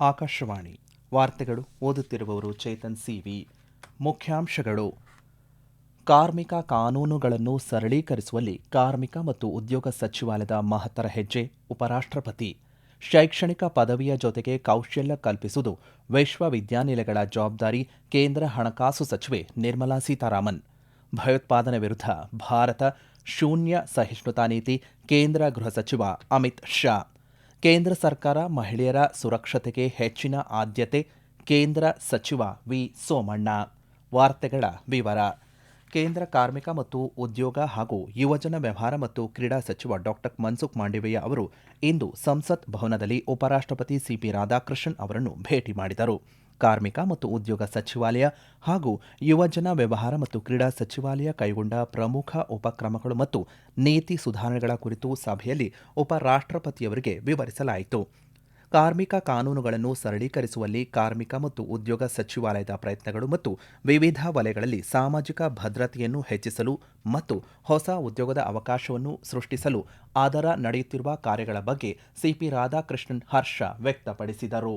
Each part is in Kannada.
ಆಕಾಶವಾಣಿ ವಾರ್ತೆಗಳು ಓದುತ್ತಿರುವವರು ಚೇತನ್ ಸಿವಿ. ಮುಖ್ಯಾಂಶಗಳು. ಕಾರ್ಮಿಕ ಕಾನೂನುಗಳನ್ನು ಸರಳೀಕರಿಸುವಲ್ಲಿ ಕಾರ್ಮಿಕ ಮತ್ತು ಉದ್ಯೋಗ ಸಚಿವಾಲಯದ ಮಹತ್ತರ ಹೆಜ್ಜೆ, ಉಪರಾಷ್ಟ್ರಪತಿ. ಶೈಕ್ಷಣಿಕ ಪದವಿಯ ಜೊತೆಗೆ ಕೌಶಲ್ಯ ಕಲ್ಪಿಸುವುದು ವಿಶ್ವವಿದ್ಯಾನಿಲಯಗಳ ಜವಾಬ್ದಾರಿ, ಕೇಂದ್ರ ಹಣಕಾಸು ಸಚಿವೆ ನಿರ್ಮಲಾ ಸೀತಾರಾಮನ್. ಭಯೋತ್ಪಾದನೆ ವಿರುದ್ಧ ಭಾರತ ಶೂನ್ಯ ಸಹಿಷ್ಣುತಾ ನೀತಿ, ಕೇಂದ್ರ ಗೃಹ ಸಚಿವ ಅಮಿತ್ ಶಾ. ಕೇಂದ್ರ ಸರ್ಕಾರ ಮಹಿಳೆಯರ ಸುರಕ್ಷತೆಗೆ ಹೆಚ್ಚಿನ ಆದ್ಯತೆ, ಕೇಂದ್ರ ಸಚಿವ ವಿ. ಸೋಮಣ್ಣ. ವಾರ್ತೆಗಳ ವಿವರ. ಕೇಂದ್ರ ಕಾರ್ಮಿಕ ಮತ್ತು ಉದ್ಯೋಗ ಹಾಗೂ ಯುವಜನ ವ್ಯವಹಾರ ಮತ್ತು ಕ್ರೀಡಾ ಸಚಿವ ಡಾಕ್ಟರ್ ಮನ್ಸುಖ್ ಮಾಂಡವೀಯ ಅವರು ಇಂದು ಸಂಸತ್ ಭವನದಲ್ಲಿ ಉಪರಾಷ್ಟ್ರಪತಿ ಸಿಪಿ ರಾಧಾಕೃಷ್ಣನ್ ಅವರನ್ನು ಭೇಟಿ ಮಾಡಿದರು. ಕಾರ್ಮಿಕ ಮತ್ತು ಉದ್ಯೋಗ ಸಚಿವಾಲಯ ಹಾಗೂ ಯುವಜನ ವ್ಯವಹಾರ ಮತ್ತು ಕ್ರೀಡಾ ಸಚಿವಾಲಯ ಕೈಗೊಂಡ ಪ್ರಮುಖ ಉಪಕ್ರಮಗಳು ಮತ್ತು ನೀತಿ ಸುಧಾರಣೆಗಳ ಕುರಿತು ಸಭೆಯಲ್ಲಿ ಉಪರಾಷ್ಟ್ರಪತಿಯವರಿಗೆ ವಿವರಿಸಲಾಯಿತು. ಕಾರ್ಮಿಕ ಕಾನೂನುಗಳನ್ನು ಸರಳೀಕರಿಸುವಲ್ಲಿ ಕಾರ್ಮಿಕ ಮತ್ತು ಉದ್ಯೋಗ ಸಚಿವಾಲಯದ ಪ್ರಯತ್ನಗಳು ಮತ್ತು ವಿವಿಧ ವಲಯಗಳಲ್ಲಿ ಸಾಮಾಜಿಕ ಭದ್ರತೆಯನ್ನು ಹೆಚ್ಚಿಸಲು ಮತ್ತು ಹೊಸ ಉದ್ಯೋಗದ ಅವಕಾಶವನ್ನು ಸೃಷ್ಟಿಸಲು ಅದರ ನಡೆಯುತ್ತಿರುವ ಕಾರ್ಯಗಳ ಬಗ್ಗೆ ಸಿಪಿ ರಾಧಾಕೃಷ್ಣನ್ ಹರ್ಷ ವ್ಯಕ್ತಪಡಿಸಿದರು.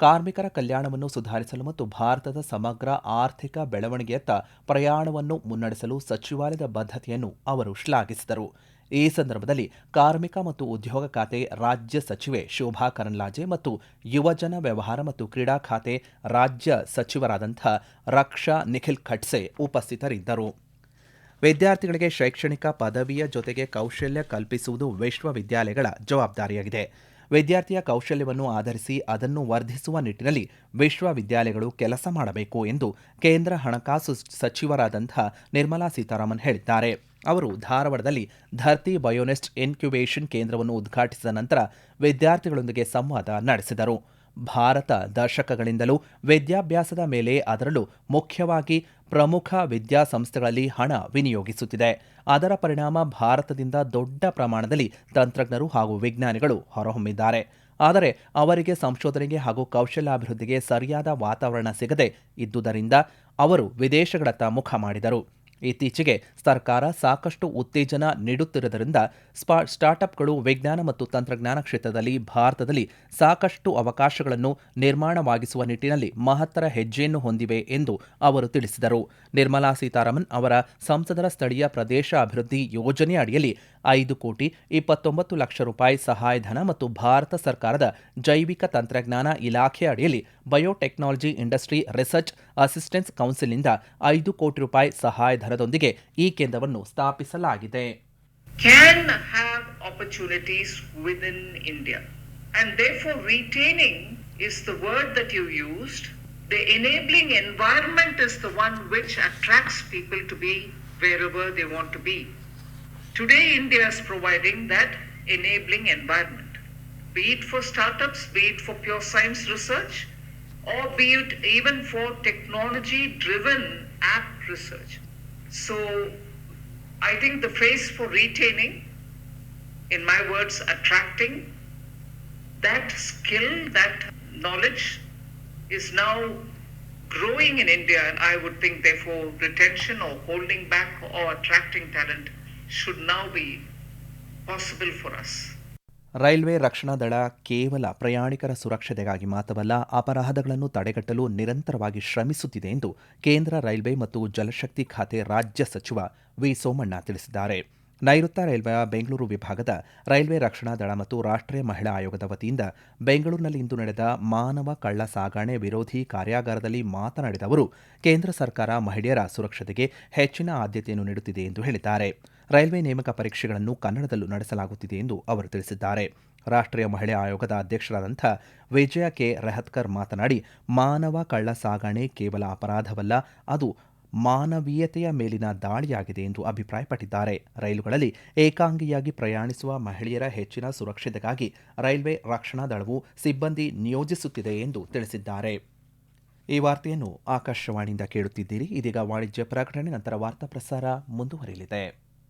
ಕಾರ್ಮಿಕರ ಕಲ್ಯಾಣವನ್ನು ಸುಧಾರಿಸಲು ಮತ್ತು ಭಾರತದ ಸಮಗ್ರ ಆರ್ಥಿಕ ಬೆಳವಣಿಗೆಯತ್ತ ಪ್ರಯಾಣವನ್ನು ಮುನ್ನಡೆಸಲು ಸಚಿವಾಲಯದ ಬದ್ಧತೆಯನ್ನು ಅವರು ಶ್ಲಾಘಿಸಿದರು. ಈ ಸಂದರ್ಭದಲ್ಲಿ ಕಾರ್ಮಿಕ ಮತ್ತು ಉದ್ಯೋಗ ಖಾತೆ ರಾಜ್ಯ ಸಚಿವೆ ಶೋಭಾ ಕರಂದ್ಲಾಜೆ ಮತ್ತು ಯುವಜನ ವ್ಯವಹಾರ ಮತ್ತು ಕ್ರೀಡಾ ಖಾತೆ ರಾಜ್ಯ ಸಚಿವರಾದಂಥ ರಕ್ಷಾ ನಿಖಿಲ್ ಖಟ್ಸೆ ಉಪಸ್ಥಿತರಿದ್ದರು. ವಿದ್ಯಾರ್ಥಿಗಳಿಗೆ ಶೈಕ್ಷಣಿಕ ಪದವಿಯ ಜೊತೆಗೆ ಕೌಶಲ್ಯ ಕಲ್ಪಿಸುವುದು ವಿಶ್ವವಿದ್ಯಾಲಯಗಳ ಜವಾಬ್ದಾರಿಯಾಗಿದೆ. ವಿದ್ಯಾರ್ಥಿಯ ಕೌಶಲ್ಯವನ್ನು ಆಧರಿಸಿ ಅದನ್ನು ವರ್ಧಿಸುವ ನಿಟ್ಟಿನಲ್ಲಿ ವಿಶ್ವವಿದ್ಯಾಲಯಗಳು ಕೆಲಸ ಮಾಡಬೇಕು ಎಂದು ಕೇಂದ್ರ ಹಣಕಾಸು ಸಚಿವರಾದಂಥ ನಿರ್ಮಲಾ ಸೀತಾರಾಮನ್ ಹೇಳಿದ್ದಾರೆ. ಅವರು ಧಾರವಾಡದಲ್ಲಿ ಧರ್ತಿ ಬಯೋನೆಸ್ಟ್ ಇನ್ಕ್ಯುಬೇಷನ್ ಕೇಂದ್ರವನ್ನು ಉದ್ಘಾಟಿಸಿದ ನಂತರ ವಿದ್ಯಾರ್ಥಿಗಳೊಂದಿಗೆ ಸಂವಾದ ನಡೆಸಿದರು. ಭಾರತ ದಶಕಗಳಿಂದಲೂ ವಿದ್ಯಾಭ್ಯಾಸದ ಮೇಲೆ ಅದರಲ್ಲೂ ಮುಖ್ಯವಾಗಿ ಪ್ರಮುಖ ವಿದ್ಯಾಸಂಸ್ಥೆಗಳಲ್ಲಿ ಹಣ ವಿನಿಯೋಗಿಸುತ್ತಿದೆ. ಅದರ ಪರಿಣಾಮ ಭಾರತದಿಂದ ದೊಡ್ಡ ಪ್ರಮಾಣದಲ್ಲಿ ತಂತ್ರಜ್ಞರು ಹಾಗೂ ವಿಜ್ಞಾನಿಗಳು ಹೊರಹೊಮ್ಮಿದ್ದಾರೆ. ಆದರೆ ಅವರಿಗೆ ಸಂಶೋಧನೆಗೆ ಹಾಗೂ ಕೌಶಲ್ಯಾಭಿವೃದ್ಧಿಗೆ ಸರಿಯಾದ ವಾತಾವರಣ ಸಿಗದೆ ಇದ್ದುದರಿಂದ ಅವರು ವಿದೇಶಗಳತ್ತ ಮುಖ ಮಾಡಿದರು. ಇತ್ತೀಚೆಗೆ ಸರ್ಕಾರ ಸಾಕಷ್ಟು ಉತ್ತೇಜನ ನೀಡುತ್ತಿರುವುದರಿಂದ ಸ್ಪಾ, ಸ್ಟಾರ್ಟ್ಅಪ್ಗಳು ವಿಜ್ಞಾನ ಮತ್ತು ತಂತ್ರಜ್ಞಾನ ಕ್ಷೇತ್ರದಲ್ಲಿ ಭಾರತದಲ್ಲಿ ಸಾಕಷ್ಟು ಅವಕಾಶಗಳನ್ನು ನಿರ್ಮಾಣವಾಗಿಸುವ ನಿಟ್ಟಿನಲ್ಲಿ ಮಹತ್ತರ ಹೆಜ್ಜೆಯನ್ನು ಹೊಂದಿವೆ ಎಂದು ಅವರು ತಿಳಿಸಿದರು. ನಿರ್ಮಲಾ ಸೀತಾರಾಮನ್ ಅವರ ಸಂಸದರ ಸ್ಥಳೀಯ ಪ್ರದೇಶ ಅಭಿವೃದ್ಧಿ ಯೋಜನೆ ಅಡಿಯಲ್ಲಿ ಐದು ಕೋಟಿ ಇಪ್ಪತ್ತೊಂಬತ್ತು ಲಕ್ಷ ರೂಪಾಯಿ ಸಹಾಯಧನ ಮತ್ತು ಭಾರತ ಸರ್ಕಾರದ ಜೈವಿಕ ತಂತ್ರಜ್ಞಾನ ಇಲಾಖೆ ಅಡಿಯಲ್ಲಿ ಬಯೋಟೆಕ್ನಾಲಜಿ ಇಂಡಸ್ಟ್ರಿ ರಿಸರ್ಚ್ ಅಸಿಸ್ಟೆನ್ಸ್ ಕೌನ್ಸಿಲ್ನಿಂದ ಐದು ಕೋಟಿ ರೂಪಾಯಿ ಸಹಾಯಧನದೊಂದಿಗೆ ಈ ಕೇಂದ್ರವನ್ನು ಸ್ಥಾಪಿಸಲಾಗಿದೆ. And therefore, retaining is the word that you used. The enabling environment is the one which attracts people to be wherever they want to be. Today, India is providing that enabling environment, be it for startups, be it for pure science research, or be it even for technology driven app research. So, I think the phrase for retaining, in my words, attracting, that skill, that knowledge is now growing in India, and I would think, therefore, retention or holding back or attracting talent should now be possible for us. Railway ರಕ್ಷಣಾ ದಳ ಕೇವಲ ಪ್ರಯಾಣಿಕರ ಸುರಕ್ಷತೆಗಾಗಿ ಮಾತ್ರವಲ್ಲ ಅಪರಾಧಗಳನ್ನು ತಡೆಗಟ್ಟಲು ನಿರಂತರವಾಗಿ ಶ್ರಮಿಸುತ್ತಿದೆ ಎಂದು ಕೇಂದ್ರ ರೈಲ್ವೆ ಮತ್ತು ಜಲಶಕ್ತಿ ಖಾತೆ ರಾಜ್ಯ ಸಚಿವ ವಿ ಸೋಮಣ್ಣ ತಿಳಿಸಿದ್ದಾರೆ ನೈಋತ್ಯ ರೈಲ್ವೆಯ ಬೆಂಗಳೂರು ವಿಭಾಗದ ರೈಲ್ವೆ ರಕ್ಷಣಾ ದಳ ಮತ್ತು ರಾಷ್ಟ್ರೀಯ ಮಹಿಳಾ ಆಯೋಗದ ವತಿಯಿಂದ ಬೆಂಗಳೂರಿನಲ್ಲಿಂದು ನಡೆದ ಮಾನವ ಕಳ್ಳ ಸಾಗಾಣೆ ವಿರೋಧಿ ಕಾರ್ಯಾಗಾರದಲ್ಲಿ ಮಾತನಾಡಿದ ಅವರು, ಕೇಂದ್ರ ಸರ್ಕಾರ ಮಹಿಳೆಯರ ಸುರಕ್ಷತೆಗೆ ಹೆಚ್ಚಿನ ಆದ್ಯತೆಯನ್ನು ನೀಡುತ್ತಿದೆ ಎಂದು ಹೇಳಿದ್ದಾರೆ. ರೈಲ್ವೆ ನೇಮಕ ಪರೀಕ್ಷೆಗಳನ್ನು ಕನ್ನಡದಲ್ಲೂ ನಡೆಸಲಾಗುತ್ತಿದೆ ಎಂದು ಅವರು ತಿಳಿಸಿದ್ದಾರೆ. ರಾಷ್ಟ್ರೀಯ ಮಹಿಳಾ ಆಯೋಗದ ಅಧ್ಯಕ್ಷರಾದಂಥ ವಿಜಯ ಕೆ. ರೆಹತ್ಕರ್ ಮಾತನಾಡಿ, ಮಾನವ ಕಳ್ಳ ಸಾಗಣೆ ಕೇವಲ ಅಪರಾಧವಲ್ಲ, ಅದು ಮಾನವೀಯತೆಯ ಮೇಲಿನ ದಾಳಿಯಾಗಿದೆ ಎಂದು ಅಭಿಪ್ರಾಯಪಟ್ಟಿದ್ದಾರೆ. ರೈಲುಗಳಲ್ಲಿ ಏಕಾಂಗಿಯಾಗಿ ಪ್ರಯಾಣಿಸುವ ಮಹಿಳೆಯರ ಹೆಚ್ಚಿನ ಸುರಕ್ಷತೆಗಾಗಿ ರೈಲ್ವೆ ರಕ್ಷಣಾ ದಳವು ಸಿಬ್ಬಂದಿ ನಿಯೋಜಿಸುತ್ತಿದೆ ಎಂದು ತಿಳಿಸಿದ್ದಾರೆ. ಈ ವಾರ್ತೆಯನ್ನು ಆಕಾಶವಾಣಿಯಿಂದ ಕೇಳುತ್ತಿದ್ದೀರಿ. ಇದೀಗ ವಾಣಿಜ್ಯ ಪ್ರಕಟಣೆ, ನಂತರ ವಾರ್ತಾ ಪ್ರಸಾರ ಮುಂದುವರಿಯಲಿದೆ.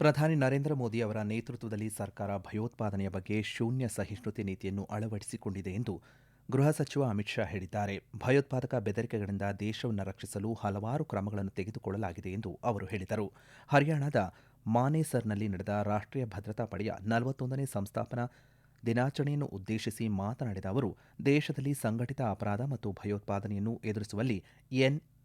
ಪ್ರಧಾನಿ ನರೇಂದ್ರ ಮೋದಿ ಅವರ ನೇತೃತ್ವದಲ್ಲಿ ಸರ್ಕಾರ ಭಯೋತ್ಪಾದನೆಯ ಬಗ್ಗೆ ಶೂನ್ಯ ಸಹಿಷ್ಣುತೆ ನೀತಿಯನ್ನು ಅಳವಡಿಸಿಕೊಂಡಿದೆ ಎಂದು ಗೃಹ ಸಚಿವ ಅಮಿತ್ ಶಾ ಹೇಳಿದ್ದಾರೆ. ಭಯೋತ್ಪಾದಕ ಬೆದರಿಕೆಗಳಿಂದ ದೇಶವನ್ನು ರಕ್ಷಿಸಲು ಹಲವಾರು ಕ್ರಮಗಳನ್ನು ತೆಗೆದುಕೊಳ್ಳಲಾಗಿದೆ ಎಂದು ಅವರು ಹೇಳಿದರು. ಹರಿಯಾಣದ ಮಾನೇಸರ್ನಲ್ಲಿ ನಡೆದ ರಾಷ್ಟ್ರೀಯ ಭದ್ರತಾ ಪಡೆಯ ನಲವತ್ತೊಂದನೇ ಸಂಸ್ಥಾಪನಾ ದಿನಾಚರಣೆಯನ್ನು ಉದ್ದೇಶಿಸಿ ಮಾತನಾಡಿದ ಅವರು, ದೇಶದಲ್ಲಿ ಸಂಘಟಿತ ಅಪರಾಧ ಮತ್ತು ಭಯೋತ್ಪಾದನೆಯನ್ನು ಎದುರಿಸುವಲ್ಲಿ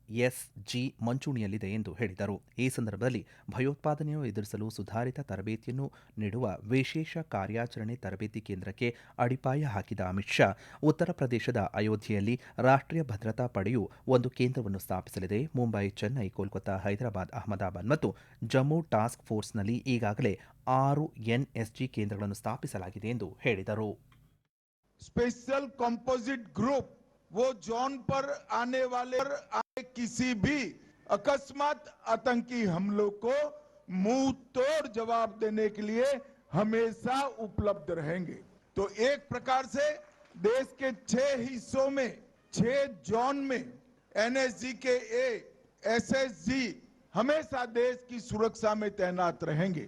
ಎನ್ಎಸ್ಜಿ ಮುಂಚೂಣಿಯಲ್ಲಿದೆ ಎಂದು ಹೇಳಿದರು ಈ ಸಂದರ್ಭದಲ್ಲಿ ಭಯೋತ್ಪಾದನೆಯನ್ನು ಎದುರಿಸಲು ಸುಧಾರಿತ ತರಬೇತಿಯನ್ನು ನೀಡುವ ವಿಶೇಷ ಕಾರ್ಯಾಚರಣೆ ತರಬೇತಿ ಕೇಂದ್ರಕ್ಕೆ ಅಡಿಪಾಯ ಹಾಕಿದ ಅಮಿತ್ ಶಾ ಉತ್ತರ ಪ್ರದೇಶದ ಅಯೋಧ್ಯೆಯಲ್ಲಿ ರಾಷ್ಟ್ರೀಯ ಭದ್ರತಾ ಪಡೆಯು ಒಂದು ಕೇಂದ್ರವನ್ನು ಸ್ಥಾಪಿಸಲಿದೆ ಮುಂಬೈ ಚೆನ್ನೈ ಕೋಲ್ಕತ್ತಾ ಹೈದರಾಬಾದ್ ಅಹಮದಾಬಾದ್ ಮತ್ತು ಜಮ್ಮು ಟಾಸ್ಕ್ ಫೋರ್ಸ್ನಲ್ಲಿ ಈಗಾಗಲೇ ಆರು ಎನ್ಎಸ್ಜಿ ಕೇಂದ್ರಗಳನ್ನು ಸ್ಥಾಪಿಸಲಾಗಿದೆ ಎಂದು ಹೇಳಿದರು स्पेशल कंपोजिट ग्रुप वो जोन पर आने वाले पर आए किसी भी अकस्मात आतंकी हमलों को मुँह तोड़ जवाब देने के लिए हमेशा उपलब्ध रहेंगे। तो एक प्रकार से देश के छह हिस्सों में, छह जोन में एनएसजी के ए एसएसजी हमेशा देश की सुरक्षा में तैनात रहेंगे।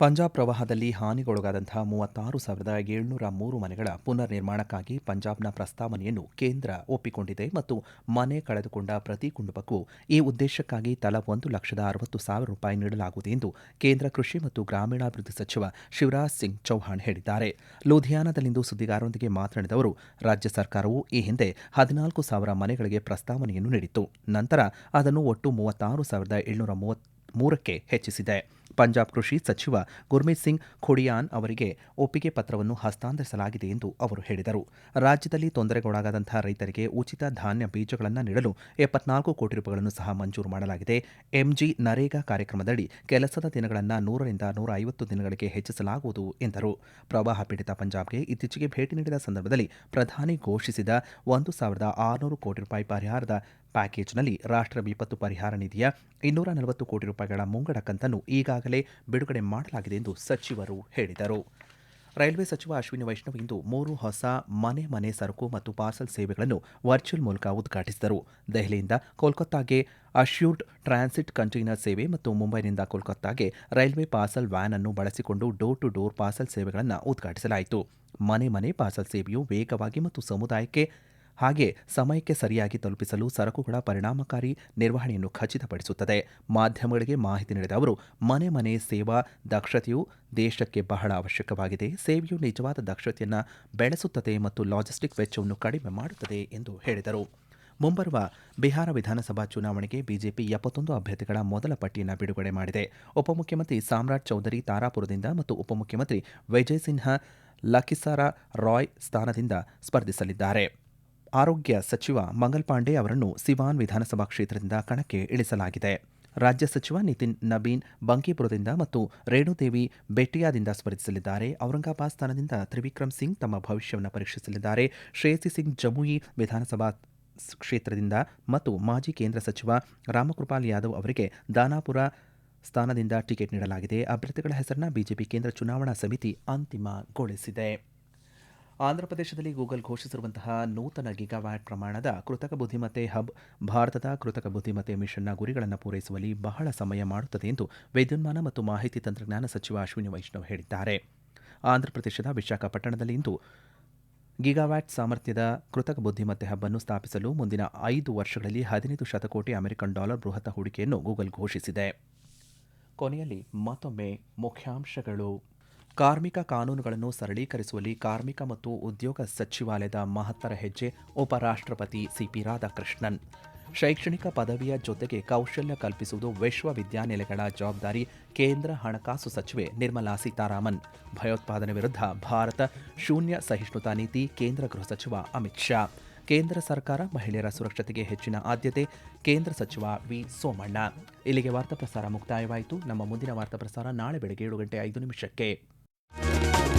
ಪಂಜಾಬ್ ಪ್ರವಾಹದಲ್ಲಿ ಹಾನಿಗೊಳಗಾದಂತಹ ಮೂವತ್ತಾರು ಸಾವಿರದ ಏಳ್ನೂರ ಮೂರು ಮನೆಗಳ ಪುನರ್ ನಿರ್ಮಾಣಕ್ಕಾಗಿ ಪಂಜಾಬ್ನ ಪ್ರಸ್ತಾವನೆಯನ್ನು ಕೇಂದ್ರ ಒಪ್ಪಿಕೊಂಡಿದೆ ಮತ್ತು ಮನೆ ಕಳೆದುಕೊಂಡ ಪ್ರತಿ ಕುಟುಂಬಕ್ಕೂ ಈ ಉದ್ದೇಶಕ್ಕಾಗಿ ತಲಾ ಒಂದು ಲಕ್ಷದ ಅರವತ್ತು ಸಾವಿರ ರೂಪಾಯಿ ನೀಡಲಾಗುವುದು ಎಂದು ಕೇಂದ್ರ ಕೃಷಿ ಮತ್ತು ಗ್ರಾಮೀಣಾಭಿವೃದ್ಧಿ ಸಚಿವ ಶಿವರಾಜ್ ಸಿಂಗ್ ಚೌಹಾಣ್ ಹೇಳಿದ್ದಾರೆ. ಲೂಧಿಯಾನದಲ್ಲಿಂದು ಸುದ್ದಿಗಾರರೊಂದಿಗೆ ಮಾತನಾಡಿದ ಅವರು, ರಾಜ್ಯ ಸರ್ಕಾರವು ಈ ಹಿಂದೆ ಹದಿನಾಲ್ಕು ಸಾವಿರ ಮನೆಗಳಿಗೆ ಪ್ರಸ್ತಾವನೆಯನ್ನು ನೀಡಿತ್ತು. ನಂತರ ಅದನ್ನು ಒಟ್ಟು ಮೂವತ್ತಾರು ಸಾವಿರದ ಏಳ್ನೂರ ಮೂವತ್ತ್ ಮೂರಕ್ಕೆ ಹೆಚ್ಚಿಸಿದೆ. ಪಂಜಾಬ್ ಕೃಷಿ ಸಚಿವ ಗುರ್ಮೀತ್ ಸಿಂಗ್ ಖುಡಿಯಾನ್ ಅವರಿಗೆ ಒಪ್ಪಿಗೆ ಪತ್ರವನ್ನು ಹಸ್ತಾಂತರಿಸಲಾಗಿದೆ ಎಂದು ಅವರು ಹೇಳಿದರು. ರಾಜ್ಯದಲ್ಲಿ ತೊಂದರೆಗೊಳಗಾದಂತಹ ರೈತರಿಗೆ ಉಚಿತ ಧಾನ್ಯ ಬೀಜಗಳನ್ನು ನೀಡಲು ಎಪ್ಪತ್ನಾಲ್ಕು ಕೋಟಿ ರೂಪಾಯಿಗಳನ್ನು ಸಹ ಮಂಜೂರು ಮಾಡಲಾಗಿದೆ. ಎಂಜಿ ನರೇಗಾ ಕಾರ್ಯಕ್ರಮದಡಿ ಕೆಲಸದ ದಿನಗಳನ್ನು ನೂರರಿಂದ ನೂರ ಐವತ್ತು ದಿನಗಳಿಗೆ ಹೆಚ್ಚಿಸಲಾಗುವುದು ಎಂದರು. ಪ್ರವಾಹ ಪೀಡಿತ ಪಂಜಾಬ್ಗೆ ಇತ್ತೀಚೆಗೆ ಭೇಟಿ ನೀಡಿದ ಸಂದರ್ಭದಲ್ಲಿ ಪ್ರಧಾನಿ ಘೋಷಿಸಿದ ಒಂದು ಸಾವಿರದ ಆರುನೂರು ಕೋಟಿ ರೂಪಾಯಿ ಪರಿಹಾರದ ಪ್ಯಾಕೇಜ್ನಲ್ಲಿ ರಾಷ್ಟ್ರ ವಿಪತ್ತು ಪರಿಹಾರ ನಿಧಿಯ ಇನ್ನೂರ ನಲವತ್ತು ಕೋಟಿ ರೂಪಾಯಿಗಳ ಮುಂಗಡ ಕಂತನ್ನು ಈಗಾಗಲೇ ಬಿಡುಗಡೆ ಮಾಡಲಾಗಿದೆ ಎಂದು ಸಚಿವರು ಹೇಳಿದರು. ರೈಲ್ವೆ ಸಚಿವ ಅಶ್ವಿನಿ ವೈಷ್ಣವ್ ಇಂದು ಮೂರು ಹೊಸ ಮನೆ ಮನೆ ಸರಕು ಮತ್ತು ಪಾರ್ಸಲ್ ಸೇವೆಗಳನ್ನು ವರ್ಚುವಲ್ ಮೂಲಕ ಉದ್ಘಾಟಿಸಿದರು. ದೆಹಲಿಯಿಂದ ಕೋಲ್ಕತ್ತಾಗೆ ಅಶ್ಯೂರ್ಡ್ ಟ್ರಾನ್ಸಿಟ್ ಕಂಟೈನರ್ ಸೇವೆ ಮತ್ತು ಮುಂಬೈನಿಂದ ಕೋಲ್ಕತ್ತಾಗೆ ರೈಲ್ವೆ ಪಾರ್ಸಲ್ ವ್ಯಾನ್ ಅನ್ನು ಬಳಸಿಕೊಂಡು ಡೋರ್ ಟು ಡೋರ್ ಪಾರ್ಸಲ್ ಸೇವೆಗಳನ್ನು ಉದ್ಘಾಟಿಸಲಾಯಿತು. ಮನೆ ಮನೆ ಪಾರ್ಸಲ್ ಸೇವೆಯು ವೇಗವಾಗಿ ಮತ್ತು ಸಮುದಾಯಕ್ಕೆ ಹಾಗೆ ಸಮಯಕ್ಕೆ ಸರಿಯಾಗಿ ತಲುಪಿಸಲು ಸರಕುಗಳ ಪರಿಣಾಮಕಾರಿ ನಿರ್ವಹಣೆಯನ್ನು ಖಚಿತಪಡಿಸುತ್ತದೆ. ಮಾಧ್ಯಮಗಳಿಗೆ ಮಾಹಿತಿ ನೀಡಿದ ಅವರು, ಮನೆ ಮನೆ ಸೇವಾ ದಕ್ಷತೆಯು ದೇಶಕ್ಕೆ ಬಹಳ ಅವಶ್ಯಕವಾಗಿದೆ. ಸೇವೆಯು ನಿಜವಾದ ದಕ್ಷತೆಯನ್ನು ಬೆಳೆಸುತ್ತದೆ ಮತ್ತು ಲಾಜಿಸ್ಟಿಕ್ ವೆಚ್ಚವನ್ನು ಕಡಿಮೆ ಮಾಡುತ್ತದೆ ಎಂದು ಹೇಳಿದರು. ಮುಂಬರುವ ಬಿಹಾರ ವಿಧಾನಸಭಾ ಚುನಾವಣೆಗೆ ಬಿಜೆಪಿ ಎಪ್ಪತ್ತೊಂದು ಅಭ್ಯರ್ಥಿಗಳ ಮೊದಲ ಪಟ್ಟಿಯನ್ನು ಬಿಡುಗಡೆ ಮಾಡಿದೆ. ಉಪಮುಖ್ಯಮಂತ್ರಿ ಸಾಮ್ರಾಟ್ ಚೌಧರಿ ತಾರಾಪುರದಿಂದ ಮತ್ತು ಉಪಮುಖ್ಯಮಂತ್ರಿ ವಿಜಯ್ ಸಿನ್ಹಾ ಲಖಿಸಾರ ರಾಯ್ ಸ್ಥಾನದಿಂದ ಸ್ಪರ್ಧಿಸಲಿದ್ದಾರೆ. ಆರೋಗ್ಯ ಸಚಿವ ಮಂಗಲ್ ಪಾಂಡೆ ಅವರನ್ನು ಸಿವಾನ್ ವಿಧಾನಸಭಾ ಕ್ಷೇತ್ರದಿಂದ ಕಣಕ್ಕೆ ಇಳಿಸಲಾಗಿದೆ. ರಾಜ್ಯ ಸಚಿವ ನಿತಿನ್ ನಬೀನ್ ಬಂಕಿಪುರದಿಂದ ಮತ್ತು ರೇಣುದೇವಿ ಬೆಟ್ಟಿಯಾದಿಂದ ಸ್ಪರ್ಧಿಸಲಿದ್ದಾರೆ. ಔರಂಗಾಬಾದ್ ಸ್ಥಾನದಿಂದ ತ್ರಿವಿಕ್ರಮ್ ಸಿಂಗ್ ತಮ್ಮ ಭವಿಷ್ಯವನ್ನು ಪರೀಕ್ಷಿಸಲಿದ್ದಾರೆ. ಶ್ರೇಯಸಿ ಸಿಂಗ್ ಜಮುಯಿ ವಿಧಾನಸಭಾ ಕ್ಷೇತ್ರದಿಂದ ಮತ್ತು ಮಾಜಿ ಕೇಂದ್ರ ಸಚಿವ ರಾಮಕೃಪಾಲ್ ಯಾದವ್ ಅವರಿಗೆ ದಾನಾಪುರ ಸ್ಥಾನದಿಂದ ಟಿಕೆಟ್ ನೀಡಲಾಗಿದೆ. ಅಭ್ಯರ್ಥಿಗಳ ಹೆಸರನ್ನ ಬಿಜೆಪಿ ಕೇಂದ್ರ ಚುನಾವಣಾ ಸಮಿತಿ ಅಂತಿಮಗೊಳಿಸಿದೆ. ಆಂಧ್ರಪ್ರದೇಶದಲ್ಲಿ ಗೂಗಲ್ ಘೋಷಿಸಿರುವಂತಹ ನೂತನ ಗಿಗಾವ್ಯಾಟ್ ಪ್ರಮಾಣದ ಕೃತಕ ಬುದ್ಧಿಮತ್ತೆ ಹಬ್ ಭಾರತದ ಕೃತಕ ಬುದ್ಧಿಮತ್ತೆ ಮಿಷನ್ನ ಗುರಿಗಳನ್ನು ಪೂರೈಸುವಲ್ಲಿ ಬಹಳ ಸಮಯ ಮಾಡುತ್ತದೆ ಎಂದು ವಿದ್ಯುನ್ಮಾನ ಮತ್ತು ಮಾಹಿತಿ ತಂತ್ರಜ್ಞಾನ ಸಚಿವ ಅಶ್ವಿನಿ ವೈಷ್ಣವ್ ಹೇಳಿದ್ದಾರೆ. ಆಂಧ್ರಪ್ರದೇಶದ ವಿಶಾಖಪಟ್ಟಣದಲ್ಲಿಂದು ಗಿಗಾವ್ಯಾಟ್ ಸಾಮರ್ಥ್ಯದ ಕೃತಕ ಬುದ್ಧಿಮತ್ತೆ ಹಬ್ ಅನ್ನು ಸ್ಥಾಪಿಸಲು ಮುಂದಿನ ಐದು ವರ್ಷಗಳಲ್ಲಿ ಹದಿನೈದು ಶತಕೋಟಿ ಅಮೆರಿಕನ್ ಡಾಲರ್ ಬೃಹತ್ ಹೂಡಿಕೆಯನ್ನು ಗೂಗಲ್ ಘೋಷಿಸಿದೆ. ಕೊನೆಯಲ್ಲಿ ಮತ್ತೊಮ್ಮೆ ಮುಖ್ಯಾಂಶಗಳು. ಕಾರ್ಮಿಕ ಕಾನೂನುಗಳನ್ನು ಸರಳೀಕರಿಸುವಲ್ಲಿ ಕಾರ್ಮಿಕ ಮತ್ತು ಉದ್ಯೋಗ ಸಚಿವಾಲಯದ ಮಹತ್ತರ ಹೆಜ್ಜೆ ಉಪರಾಷ್ಟ್ರಪತಿ ಸಿಪಿ ರಾಧಾಕೃಷ್ಣನ್. ಶೈಕ್ಷಣಿಕ ಪದವಿಯ ಜೊತೆಗೆ ಕೌಶಲ್ಯ ಕಲ್ಪಿಸುವುದು ವಿಶ್ವವಿದ್ಯಾನಿಲಯಗಳ ಜವಾಬ್ದಾರಿ, ಕೇಂದ್ರ ಹಣಕಾಸು ಸಚಿವೆ ನಿರ್ಮಲಾ ಸೀತಾರಾಮನ್. ಭಯೋತ್ಪಾದನೆ ವಿರುದ್ಧ ಭಾರತ ಶೂನ್ಯ ಸಹಿಷ್ಣುತಾ ನೀತಿ, ಕೇಂದ್ರ ಗೃಹ ಸಚಿವ ಅಮಿತ್ ಶಾ. ಕೇಂದ್ರ ಸರ್ಕಾರ ಮಹಿಳೆಯರ ಸುರಕ್ಷತೆಗೆ ಹೆಚ್ಚಿನ ಆದ್ಯತೆ, ಕೇಂದ್ರ ಸಚಿವ ವಿ ಸೋಮಣ್ಣ. ಇಲ್ಲಿಗೆ ವಾರ್ತಾ ಪ್ರಸಾರ ಮುಕ್ತಾಯವಾಯಿತು. ನಮ್ಮ ಮುಂದಿನ ವಾರ್ತಾ ಪ್ರಸಾರ ನಾಳೆ ಬೆಳಗ್ಗೆ ಏಳು ಗಂಟೆ ಐದು ನಿಮಿಷಕ್ಕೆ.